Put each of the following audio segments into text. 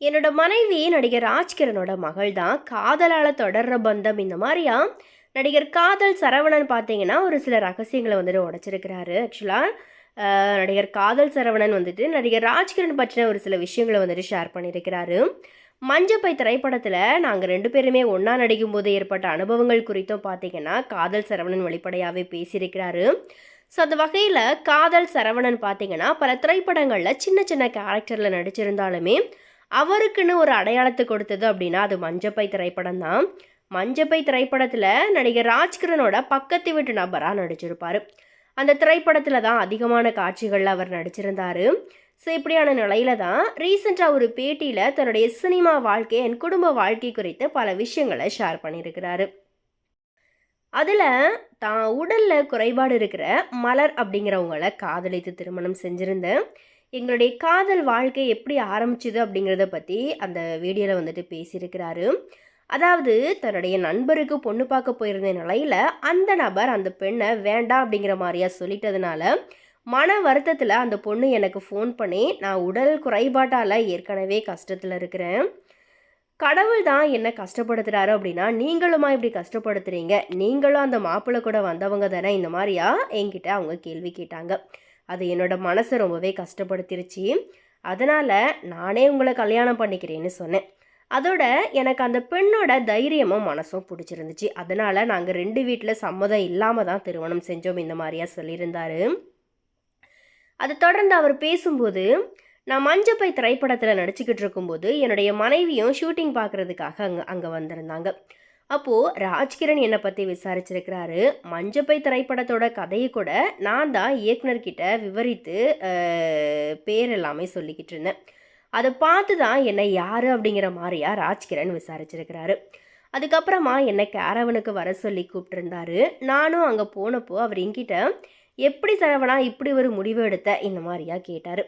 என்னோட மனைவி நடிகர் ராஜ்கிரனோட மகள் தான் காதலால் தொடர்ற பந்தம். இந்த மாதிரியா? நடிகர் காதல் சரவணன் பார்த்தீங்கன்னா ஒரு சில ரகசியங்களை வந்துட்டு உடச்சிருக்கிறாரு. ஆக்சுவலாக நடிகர் காதல் சரவணன் வந்துட்டு நடிகர் ராஜ்கிரண் பற்றின ஒரு சில விஷயங்களை வந்துட்டு ஷேர் பண்ணியிருக்கிறாரு மஞ்சப்பை திரைப்படத்தில் நாங்கள் ரெண்டு பேருமே ஒன்றா நடிக்கும்போது ஏற்பட்ட அனுபவங்கள் குறித்தும் பார்த்தீங்கன்னா காதல் சரவணன் வெளிப்படையாகவே பேசியிருக்கிறாரு. ஸோ அந்த வகையில் காதல் சரவணன் பார்த்தீங்கன்னா பல திரைப்படங்களில் சின்ன சின்ன கேரக்டரில் நடிச்சிருந்தாலுமே அவருக்குன்னு ஒரு அடையாளத்தை கொடுத்தது அப்படின்னா அது மஞ்சப்பை திரைப்படம் தான். மஞ்சப்பை திரைப்படத்தில் நடிகர் ராஜ்கிரனோட பக்கத்து வீட்டு நபராக நடிச்சிருப்பார். அந்த திரைப்படத்தில் தான் அதிகமான காட்சிகளில் அவர் நடிச்சிருந்தார். ஸோ இப்படியான நிலையில தான் ரீசெண்டாக ஒரு பேட்டியில் தன்னுடைய சினிமா வாழ்க்கை என் குடும்ப வாழ்க்கை குறித்து பல விஷயங்களை ஷேர் பண்ணியிருக்கிறாரு. அதில் தான் உடலில் குறைபாடு இருக்கிற மலர் அப்படிங்கிறவங்கள காதலித்து திருமணம் செஞ்சுருந்தேன். எங்களுடைய காதல் வாழ்க்கை எப்படி ஆரம்பிச்சுது அப்படிங்கிறத பற்றி அந்த வீடியோவில் வந்துட்டு பேசியிருக்கிறாரு. அதாவது தன்னுடைய நண்பருக்கு பொண்ணு பார்க்க போயிருந்த நிலையில் அந்த நபர் அந்த பெண்ணை வேண்டாம் அப்படிங்கிற மாதிரியா சொல்லிட்டதுனால மன வருத்தத்தில் அந்த பொண்ணு எனக்கு ஃபோன் பண்ணி நான் உடல் குறைபாட்டால் ஏற்கனவே கஷ்டத்தில் இருக்கிறேன். கடவுள் தான் என்ன கஷ்டப்படுத்துகிறாரு அப்படின்னா நீங்களுமா இப்படி கஷ்டப்படுத்துகிறீங்க நீங்களும் அந்த மாப்பிள்ளை கூட வந்தவங்க தானே? இந்த மாதிரியா என்கிட்ட அவங்க கேள்வி கேட்டாங்க. அது என்னோட மனசை ரொம்பவே கஷ்டப்படுத்திருச்சு. அதனால் நானே உங்களை கல்யாணம் பண்ணிக்கிறேன்னு சொன்னேன். அதோட எனக்கு அந்த பெண்ணோட தைரியமும் மனசும் பிடிச்சிருந்துச்சு. அதனால் நாங்கள் ரெண்டு வீட்டில் சம்மதம் இல்லாமல் தான் திருமணம் செஞ்சோம் இந்த மாதிரியா சொல்லியிருந்தார். அதை தொடர்ந்து அவர் பேசும்போது நான் மஞ்சப்பை திரைப்படத்தில் நடிச்சுக்கிட்டு இருக்கும்போது என்னுடைய மனைவியும் ஷூட்டிங் பார்க்குறதுக்காக அங்கே அங்கே வந்திருந்தாங்க. அப்போது ராஜ்கிரண் என்னை பற்றி விசாரிச்சிருக்கிறாரு. மஞ்சப்பை திரைப்படத்தோட கதையை கூட நான் தான் இயக்குனர்கிட்ட விவரித்து பேர் எல்லாமே சொல்லிக்கிட்டு இருந்தேன். அதை பார்த்து தான் என்னை யார் அப்படிங்கிற மாதிரியா ராஜ்கிரண் விசாரிச்சிருக்கிறாரு. அதுக்கப்புறமா என்னை கேரவனுக்கு வர சொல்லி கூப்பிட்டுருந்தாரு. நானும் அங்கே போனப்போ அவர் என்கிட்ட எப்படி சரவணா இப்படி ஒரு முடிவு எடுத்த? இந்த மாதிரியா கேட்டார்.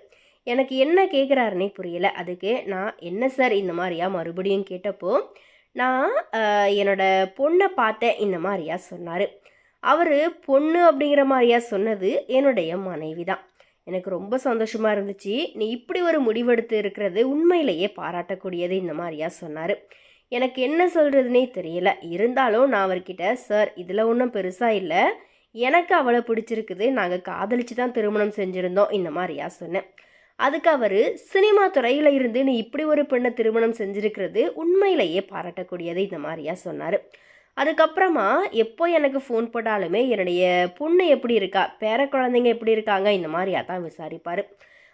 எனக்கு என்ன கேட்குறாருன்னே புரியல. அதுக்கு நான் என்ன சார் இந்த மாதிரியா மறுபடியும்? கேட்டப்போ நான் என்னோட பொண்ணை பார்த்தேன் இந்த மாதிரியா சொன்னார். அவர் பொண்ணு அப்படிங்கிற மாதிரியா சொன்னது என்னுடைய மனைவி தான். எனக்கு ரொம்ப சந்தோஷமாக இருந்துச்சு. நீ இப்படி ஒரு முடிவெடுத்து இருக்கிறது உண்மையிலேயே பாராட்டக்கூடியது இந்த மாதிரியா சொன்னார். எனக்கு என்ன சொல்கிறதுனே தெரியல. இருந்தாலும் நான் அவர்கிட்ட சார் இதில் ஒன்றும் பெருசாக இல்லை. எனக்கு அவளை பிடிச்சிருக்குது. நாங்கள் காதலிச்சு தான் திருமணம் செஞ்சுருந்தோம் இந்த மாதிரியா சொன்னேன். அதுக்கு அவர் சினிமா துறையில் இருந்து நீ இப்படி ஒரு பெண்ணை திருமணம் செஞ்சுருக்கிறது உண்மையிலேயே பாராட்டக்கூடியது இந்த மாதிரியா சொன்னார். அதுக்கப்புறமா எப்போ எனக்கு ஃபோன் போட்டாலுமே என்னுடைய பொண்ணு எப்படி இருக்கா பேர குழந்தைங்க எப்படி இருக்காங்க இந்த மாதிரியாக தான் விசாரிப்பார்.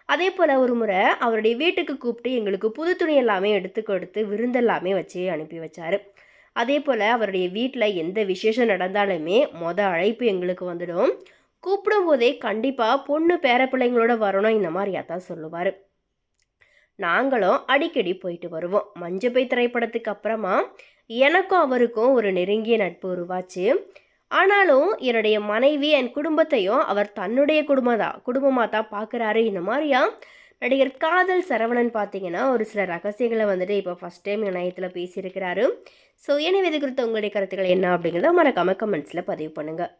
அதே போல் ஒரு முறை அவருடைய வீட்டுக்கு கூப்பிட்டு எங்களுக்கு புது துணி எல்லாமே எடுத்து கொடுத்து விருந்தெல்லாமே வச்சு அனுப்பி வச்சார். அதே போல் அவருடைய வீட்டில் எந்த விசேஷம் நடந்தாலுமே மொதல் அழைப்பு எங்களுக்கு வந்துடும். கூப்பிடும்போதே கண்டிப்பாக பொண்ணு பேர பிள்ளைங்களோட வரணும் இந்த மாதிரியா தான் சொல்லுவார். நாங்களும் அடிக்கடி போயிட்டு வருவோம். மஞ்சப்பை திரைப்படத்துக்கு அப்புறமா எனக்கும் அவருக்கும் ஒரு நெருங்கிய நட்பு உருவாச்சு. ஆனாலும் என்னுடைய மனைவி என் குடும்பத்தையும் அவர் தன்னுடைய குடும்பம் குடும்பமாக தான் பார்க்குறாரு இந்த மாதிரியா நடிகர் காதல் சரவணன் பார்த்தீங்கன்னா ஒரு சில ரகசியங்களை வந்துட்டு இப்போ ஃபஸ்ட் டைம் இணையத்தில் பேசியிருக்கிறாரு. ஸோ எனவே இது குறித்த உங்களுடைய கருத்துக்கள் என்ன அப்படிங்கிறத மறக்காமல் கமெண்ட்ஸில் பதிவு பண்ணுங்கள்